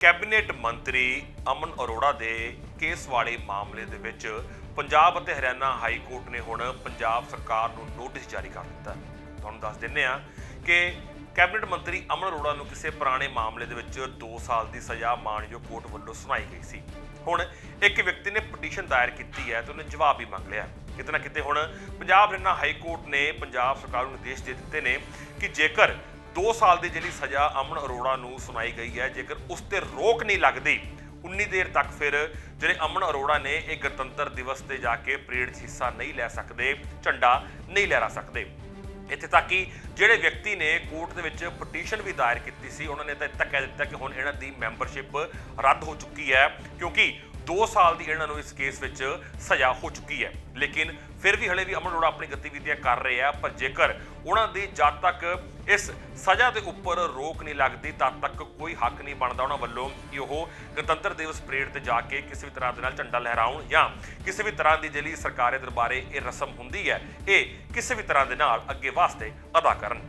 Cabinet ਮੰਤਰੀ ਅਮਨ ਅਰੋੜਾ ਦੇ case ਵਾਲੇ ਮਾਮਲੇ ਦੇ ਵਿੱਚ ਪੰਜਾਬ ਅਤੇ ਹਰਿਆਣਾ ਹਾਈ ਕੋਰਟ ਨੇ ਹੁਣ ਪੰਜਾਬ ਸਰਕਾਰ ਨੂੰ ਨੋਟਿਸ ਜਾਰੀ ਕਰ ਦਿੱਤਾ ਤੁਹਾਨੂੰ ਦੱਸ ਦਿੰਨੇ ਆ ਕਿ ਕੈਬਨਿਟ ਮੰਤਰੀ ਅਮਨ ਅਰੋੜਾ ਨੂੰ ਕਿਸੇ ਪੁਰਾਣੇ ਮਾਮਲੇ ਦੇ ਵਿੱਚ 2 ਸਾਲ ਦੀ ਸਜ਼ਾ ਮਾਣਯੋਗ ਕੋਰਟ ਵੱਲੋਂ ਸੁਣਾਈ ਗਈ ਸੀ। ਹੁਣ ਇੱਕ ਵਿਅਕਤੀ ਨੇ ਪਟੀਸ਼ਨ ਦਾਇਰ ਕੀਤੀ ਹੈ ਤੇ ਉਹਨੇ ਜਵਾਬ ਵੀ ਮੰਗ ਲਿਆ ਕਿਤੇ ਨਾ ਕਿਤੇ ਹੁਣ ਪੰਜਾਬ ਹਰਿਆਣਾ ਹਾਈ ਕੋਰਟ ਨੇ ਪੰਜਾਬ ਸਰਕਾਰ ਨੂੰ ਨਿਰਦੇਸ਼ ਦੇ ਦਿੱਤੇ ਨੇ ਕਿ ਜੇਕਰ 2 ਸਾਲ ਦੀ ਜਿਹੜੀ ਸਜ਼ਾ ਅਮਨ ਅਰੋੜਾ ਨੂੰ ਸੁਣਾਈ ਗਈ ਹੈ, ਜੇਕਰ ਉਸ ਤੇ ਰੋਕ ਨਹੀਂ ਲੱਗਦੀ, ਉਨੀ ਦੇਰ ਤੱਕ ਫਿਰ ਜਿਹੜੇ ਅਮਨ ਅਰੋੜਾ ਨੇ ਇਹ ਗਣਤੰਤਰ ਦਿਵਸ ਤੇ ਜਾ ਕੇ ਪਰੇਡ 'ਚ ਹਿੱਸਾ ਨਹੀਂ ਲੈ ਸਕਦੇ, ਝੰਡਾ ਨਹੀਂ ਲਹਿਰਾ ਸਕਦੇ। ਇੱਥੇ ਤੱਕ ਕਿ ਜਿਹੜੇ ਵਿਅਕਤੀ ਨੇ ਕੋਰਟ ਦੇ ਵਿੱਚ ਪਟੀਸ਼ਨ ਵੀ ਦਾਇਰ ਕੀਤੀ ਸੀ, ਉਹਨਾਂ ਨੇ ਤਾਂ ਇੱਥੇ ਕਹਿ ਦਿੱਤਾ ਕਿ ਹੁਣ ਇਹਨਾਂ ਦੀ ਮੈਂਬਰਸ਼ਿਪ ਰੱਦ ਹੋ ਚੁੱਕੀ ਹੈ, ਕਿਉਂਕਿ 2 ਸਾਲ ਦੀ ਇਹਨਾਂ ਨੂੰ ਇਸ ਕੇਸ ਵਿੱਚ ਸਜ਼ਾ ਹੋ ਚੁੱਕੀ ਹੈ। ਲੇਕਿਨ ਫਿਰ ਵੀ ਹਲੇ ਵੀ ਅਮਨ ਅਰੋੜਾ ਆਪਣੀ ਗਤੀਵਿਧੀਆਂ ਕਰ ਰਹੇ ਆ, ਪਰ ਜੇਕਰ ਉਹਨਾਂ ਦੀ ਜਦ ਤੱਕ ਇਸ ਸਜ਼ਾ ਦੇ ਉੱਪਰ ਰੋਕ ਨਹੀਂ ਲੱਗਦੀ, ਤਦ ਤੱਕ ਕੋਈ ਹੱਕ ਨਹੀਂ ਬਣਦਾ ਉਹਨਾਂ ਵੱਲੋਂ ਕਿ ਉਹ ਗਣਤੰਤਰ ਦਿਵਸ ਪਰੇਡ ਤੇ ਜਾ ਕੇ ਕਿਸੇ ਵੀ ਤਰ੍ਹਾਂ ਦੇ ਨਾਲ ਝੰਡਾ ਲਹਿਰਾਉਣ ਜਾਂ ਕਿਸੇ ਵੀ ਤਰ੍ਹਾਂ ਦੀ ਜਿਹੜੀ ਸਰਕਾਰੀ ਦਰਬਾਰੇ ਇਹ ਰਸਮ ਹੁੰਦੀ ਹੈ, ਇਹ ਕਿਸੇ ਵੀ ਤਰ੍ਹਾਂ ਦੇ ਨਾਲ ਅੱਗੇ ਵਾਸਤੇ ਅਦਾ ਕਰਨ।